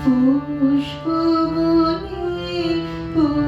পুষ্প বনে পুষ্প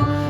know